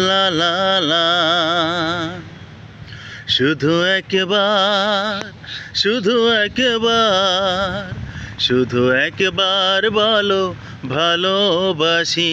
লা শুধু একবার শুধু একবার শুধু একবার বলো ভালোবাসি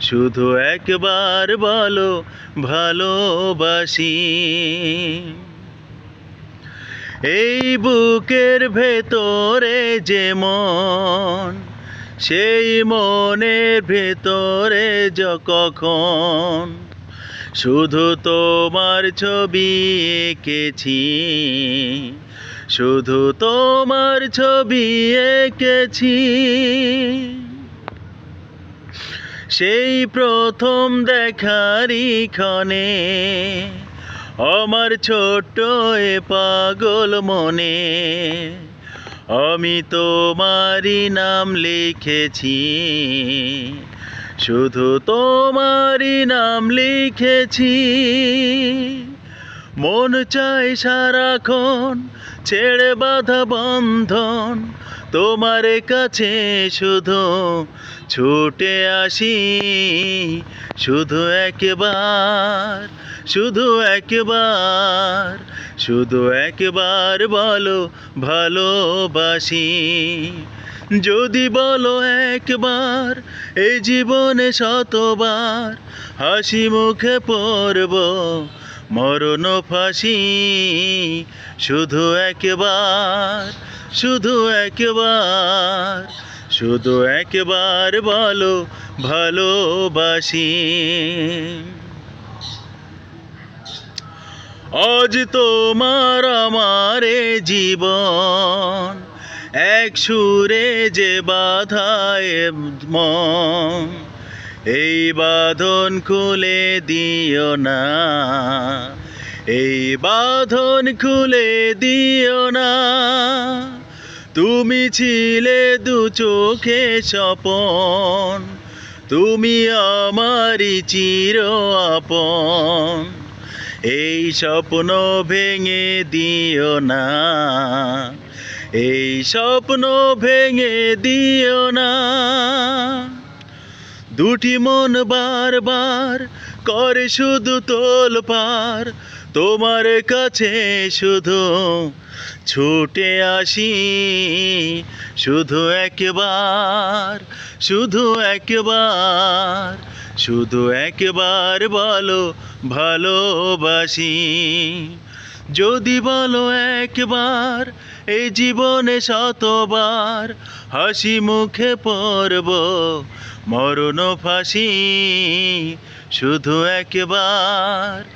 শুধু একবার বলো, ভালোবাসি। এই বুকের ভেতরে যে মন, সেই মনের ভেতরে য কখন। শুধু তোমার ছবি এঁকেছি, শুধু তোমার ছবি এঁকেছি। সেই প্রথম দেখারই ক্ষণে, আমার ছোট্ট এ পাগল মনে, আমি তোমারই নাম লিখেছি। শুধু তোমারই নাম লিখেছি। মন চাই সারাক্ষণ ছেড়ে বাঁধা বন্ধন তোমার কাছে শুধু ছুটে আসি, শুধু একবার শুধু একবার শুধু একবার বলো ভালোবাসি। যদি বলো একবার, এই জীবনে শতবার হাসি মুখে পড়ব, মরণ ফাঁসি, শুধু একবার শুধু একবার শুধু একবার বলো ভালোবাসি। আজ তোমার আমার জীবন, এক সুরে যে বাধায় মন, এই বাঁধন খুলে দিও না, এই বাঁধন খুলে দিও না। তুমি ছিলে দু চোখে স্বপন, তুমি আমারই চির আপন। এই স্বপ্ন ভেঙে দিও না, এই স্বপ্ন ভেঙে দিও না। দুটি মন বারবার করে শুধু তোল পার তোমার কাছে শুধু ছুটে আসি, শুধু একবার শুধু একবার শুধু একবার বলো ভালোবাসি। যদি বলো একবার, এই জীবনে শতবার হাসি মুখে পড়ব, মরণ ফাঁসি, শুধু একবার